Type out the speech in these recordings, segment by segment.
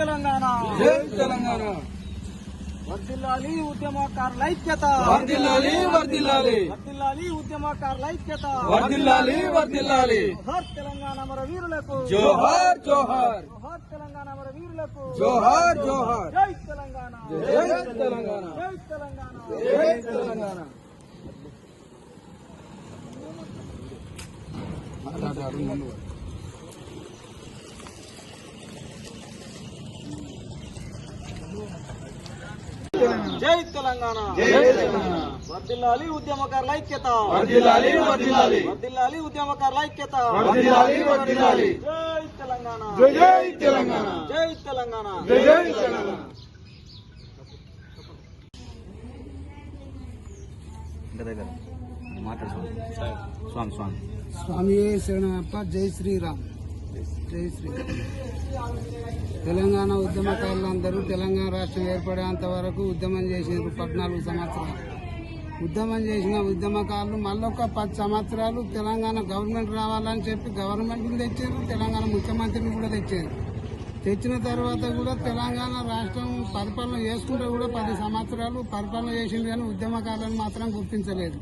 తెలంగాణ. జై తెలంగాణ. వర్దిల్లాలి ఉద్యమకారుల ఐక్యత. వర్దిల్లాలి వర్దిల్లాలి వర్దిల్లాలి ఉద్యమకారుల ఐక్యత. వర్దిల్లాలి వర్దిల్లాలి జోహార్ తెలంగాణ మన వీరులకు జోహార్ జోహార్. జోహార్ తెలంగాణ మన వీరులకు జోహార్ జోహార్. జై తెలంగాణ. జై తెలంగాణ. జై తెలంగాణ. జై తెలంగాణ. జై తెలంగాణ జై తెలంగాణ వర్దిల్లాలి ఉద్యమకారుల ఐక్యత వర్దిల్లాలి వర్దిల్లాలి వర్దిల్లాలి ఉద్యమకారుల ఐక్యత వర్దిల్లాలి వర్దిల్లాలి జై తెలంగాణ జై జై తెలంగాణ జై తెలంగాణ జై జై తెలంగాణ స్వామి స్వామి స్వామి శరణప్ప జై శ్రీరామ్ జై శ్రీరామ్ తెలంగాణ ఉద్యమకారులందరూ తెలంగాణ రాష్ట్రం ఏర్పడేంత వరకు ఉద్యమం చేసినారు పద్నాలుగు సంవత్సరాలు. ఉద్యమం చేసిన ఉద్యమకారులు మళ్ళొక పది సంవత్సరాలు తెలంగాణ గవర్నమెంట్ రావాలని చెప్పి గవర్నమెంట్ని తెచ్చారు తెలంగాణ ముఖ్యమంత్రిని కూడా తెచ్చారు. తెచ్చిన తర్వాత కూడా తెలంగాణ రాష్ట్రం పరిపాలన చేసుకుంటే కూడా పది సంవత్సరాలు పరిపాలన చేసింది కానీ ఉద్యమకారులను మాత్రం గుర్తించలేదు.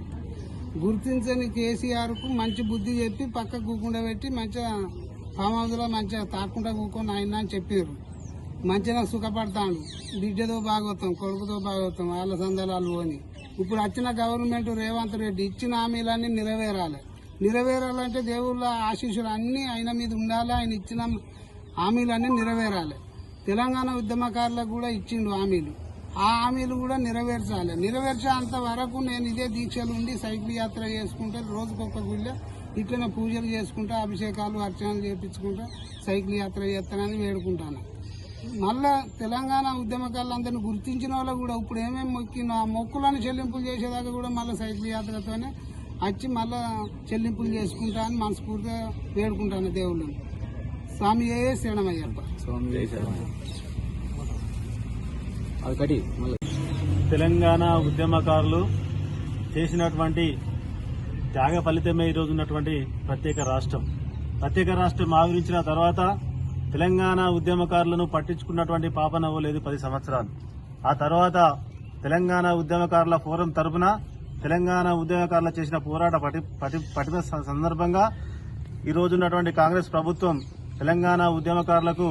గుర్తించని కేసీఆర్కు మంచి బుద్ధి చెప్పి పక్క కూకుండా పెట్టి మంచిగా ఫామ్ హౌస్లో మంచిగా తాకుండా కూకొని ఆయన అని చెప్పారు మంచిగా సుఖపడతాను. బిడ్డతో బాగోతాం కొడుకుతో బాగోతాం వాళ్ళ సందలాలు పోని. ఇప్పుడు వచ్చిన గవర్నమెంట్ రేవంత్ రెడ్డి ఇచ్చిన హామీలన్నీ నెరవేరాలి. నెరవేరాలంటే దేవుళ్ళ ఆశీస్సులు అన్నీ ఆయన మీద ఉండాలి ఆయన ఇచ్చిన హామీలన్నీ నెరవేరాలి. తెలంగాణ ఉద్యమకారులకు కూడా ఇచ్చిండు హామీలు. ఆ హామీలు కూడా నెరవేర్చాలి. నెరవేర్చేంత వరకు నేను ఇదే దీక్షలు ఉండి సైకిల్ యాత్ర చేసుకుంటే రోజుకొక గుళ్ళ ఇట్లనే పూజలు చేసుకుంటా అభిషేకాలు అర్చనలు చేపించుకుంటా సైకిల్ యాత్ర చేస్తానని వేడుకుంటాను. మళ్ళా తెలంగాణ ఉద్యమకారులందరినీ గుర్తించిన వాళ్ళు కూడా ఇప్పుడు ఏమేమి మొక్కిన ఆ మొక్కులను చెల్లింపులు చేసేదాకా కూడా మళ్ళీ సైకిల్ యాత్రతోనే వచ్చి మళ్ళా చెల్లింపులు చేసుకుంటా అని మనస్ఫూర్తిగా వేడుకుంటాను దేవుళ్ళని. స్వామి ఏ శరణమయ్యప్ప. తెలంగాణ ఉద్యమకారులు చేసినటువంటి త్యాగ ఫలితమే ఈరోజు ఉన్నటువంటి ప్రత్యేక రాష్ట్రం. ప్రత్యేక రాష్ట్రం ఆవిరించిన తర్వాత తెలంగాణ ఉద్యమకారులను పట్టించుకున్నటువంటి పాపనవ్వు లేదు పది సంవత్సరాలు. ఆ తర్వాత తెలంగాణ ఉద్యమకారుల ఫోరం తరపున తెలంగాణ ఉద్యమకారులు చేసిన పోరాట పటి పటి పటిమ సందర్భంగా ఈరోజున్నటువంటి ఉన్నటువంటి కాంగ్రెస్ ప్రభుత్వం తెలంగాణ ఉద్యమకారులకు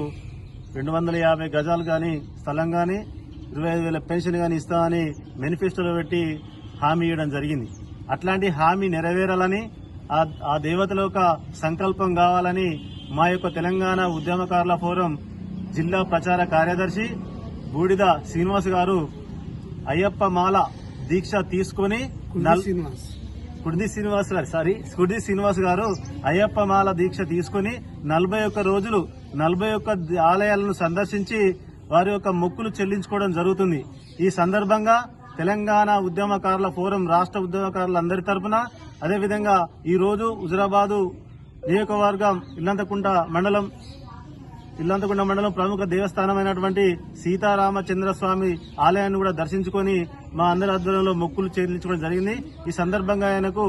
రెండు వందల యాభై గజాలు కానీ స్థలం కానీ ఇరవై ఐదు వేల పెన్షన్ కానీ ఇస్తామని మేనిఫెస్టోలో పెట్టి హామీ ఇవ్వడం జరిగింది. అట్లాంటి హామీ నెరవేరాలని ఆ దేవతల యొక్క సంకల్పం కావాలని మా యొక్క తెలంగాణ ఉద్యమకారుల ఫోరం జిల్లా ప్రచార కార్యదర్శి బూడిద శ్రీనివాస్ గారు అయ్యప్ప మాల దీక్ష తీసుకొని కుడిది శ్రీనివాస్. గారు సారీ కుడిది శ్రీనివాస్ గారు అయ్యప్ప మాల దీక్ష తీసుకుని నలభై ఒక్క రోజులు నలభై ఒక్క ఆలయాలను సందర్శించి వారి యొక్క మొక్కులు చెల్లించుకోవడం జరుగుతుంది. ఈ సందర్భంగా తెలంగాణ ఉద్యమకారుల ఫోరం రాష్ట్ర ఉద్యమకారులందరి తరపున అదేవిధంగా ఈరోజు హుజరాబాదు నియోజకవర్గం ఇల్లంతకుంట మండలం ఇల్లంతకుంట మండలం ప్రముఖ దేవస్థానమైనటువంటి సీతారామచంద్ర స్వామి ఆలయాన్ని కూడా దర్శించుకొని మా అందరి ఆధ్వర్యంలో మొక్కులు చెల్లించుకోవడం జరిగింది. ఈ సందర్భంగా ఆయనకు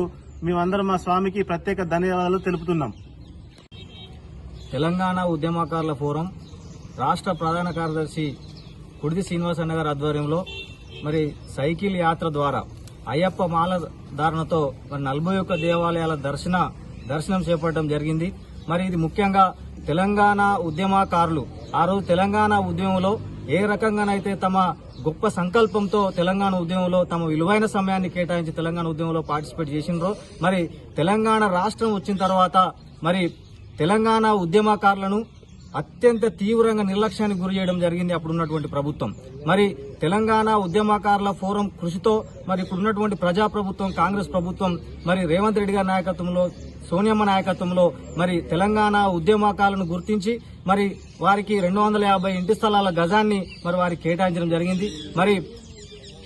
మేమందరం మా స్వామికి ప్రత్యేక ధన్యవాదాలు తెలుపుతున్నాం. తెలంగాణ ఉద్యమకారుల ఫోరం రాష్ట్ర ప్రధాన కార్యదర్శి కుడిది శ్రీనివాస్ అన్న గారి ఆధ్వర్యంలో మరి సైకిల్ యాత్ర ద్వారా అయ్యప్ప మాల ధారణతో మరి నలభై ఒక్క దేవాలయాల దర్శన దర్శనం చేపట్టడం జరిగింది. మరి ఇది ముఖ్యంగా తెలంగాణ ఉద్యమకారులు ఆ రోజు తెలంగాణ ఉద్యమంలో ఏ రకంగానైతే తమ గొప్ప సంకల్పంతో తెలంగాణ ఉద్యమంలో తమ విలువైన సమయాన్ని కేటాయించి తెలంగాణ ఉద్యమంలో పార్టిసిపేట్ చేసిండ్రో మరి తెలంగాణ రాష్ట్రం వచ్చిన తర్వాత మరి తెలంగాణ ఉద్యమకారులను అత్యంత తీవ్రంగా నిర్లక్ష్యానికి గురి చేయడం జరిగింది అప్పుడున్నటువంటి ప్రభుత్వం. మరి తెలంగాణ ఉద్యమకారుల ఫోరం కృషితో మరి ఇప్పుడున్నటువంటి ప్రజాప్రభుత్వం కాంగ్రెస్ ప్రభుత్వం మరి రేవంత్ రెడ్డి గారి నాయకత్వంలో సోనియమ్మ నాయకత్వంలో మరి తెలంగాణ ఉద్యమకాలను గుర్తించి మరి వారికి రెండు వందల యాభై ఇంటి స్థలాల గజాన్ని మరి వారికి కేటాయించడం జరిగింది. మరి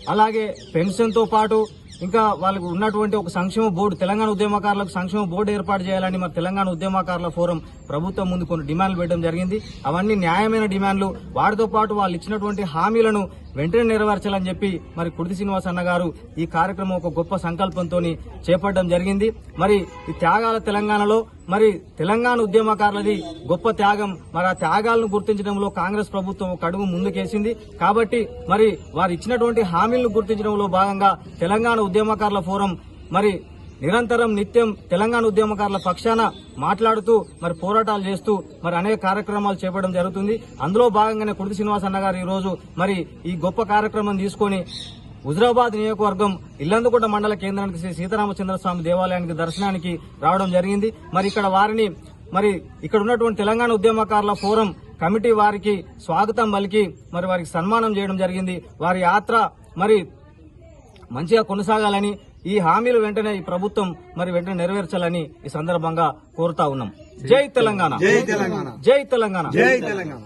అలాగే పెన్షన్తో పాటు ఇంకా వాళ్ళకు ఉన్నటువంటి ఒక సంక్షేమ బోర్డు తెలంగాణ ఉద్యమకారులకు సంక్షేమ బోర్డు ఏర్పాటు చేయాలని మన తెలంగాణ ఉద్యమకారుల ఫోరం ప్రభుత్వం ముందు కొన్ని డిమాండ్లు పెట్టడం జరిగింది. అవన్నీ న్యాయమైన డిమాండ్లు. వాటితో పాటు వాళ్ళు ఇచ్చినటువంటి హామీలను వెంటనే నెరవేర్చాలని చెప్పి మరి కుర్తి శ్రీనివాస్ అన్న గారు ఈ కార్యక్రమం ఒక గొప్ప సంకల్పంతో చేపట్టడం జరిగింది. మరి ఈ త్యాగాల తెలంగాణలో మరి తెలంగాణ ఉద్యమకారులది గొప్ప త్యాగం. మరి ఆ త్యాగాలను గుర్తించడంలో కాంగ్రెస్ ప్రభుత్వం ఒక అడుగు ముందుకేసింది. కాబట్టి మరి వారు ఇచ్చినటువంటి హామీలను గుర్తించడంలో భాగంగా తెలంగాణ ఉద్యమకారుల ఫోరం మరి నిరంతరం నిత్యం తెలంగాణ ఉద్యమకారుల పక్షాన మాట్లాడుతూ మరి పోరాటాలు చేస్తూ మరి అనేక కార్యక్రమాలు చేపట్టడం జరుగుతుంది. అందులో భాగంగానే కుర్తి శ్రీనివాస్ అన్న గారు ఈ రోజు మరి ఈ గొప్ప కార్యక్రమం తీసుకొని హుజరాబాద్ నియోజకవర్గం ఇల్లందుకుంట మండల కేంద్రానికి శ్రీ సీతారామచంద్ర స్వామి దేవాలయానికి దర్శనానికి రావడం జరిగింది. మరి ఇక్కడ వారిని మరి ఇక్కడ ఉన్నటువంటి తెలంగాణ ఉద్యమకారుల ఫోరం కమిటీ వారికి స్వాగతం పలికి మరి వారికి సన్మానం చేయడం జరిగింది. వారి యాత్ర మరి మంచిగా కొనసాగాలని ఈ హామీలు వెంటనే ఈ ప్రభుత్వం మరి వెంటనే నెరవేర్చాలని ఈ సందర్భంగా కోరుతా ఉన్నాం. జై తెలంగాణ. జై తెలంగాణ. జై తెలంగాణ. జై తెలంగాణ.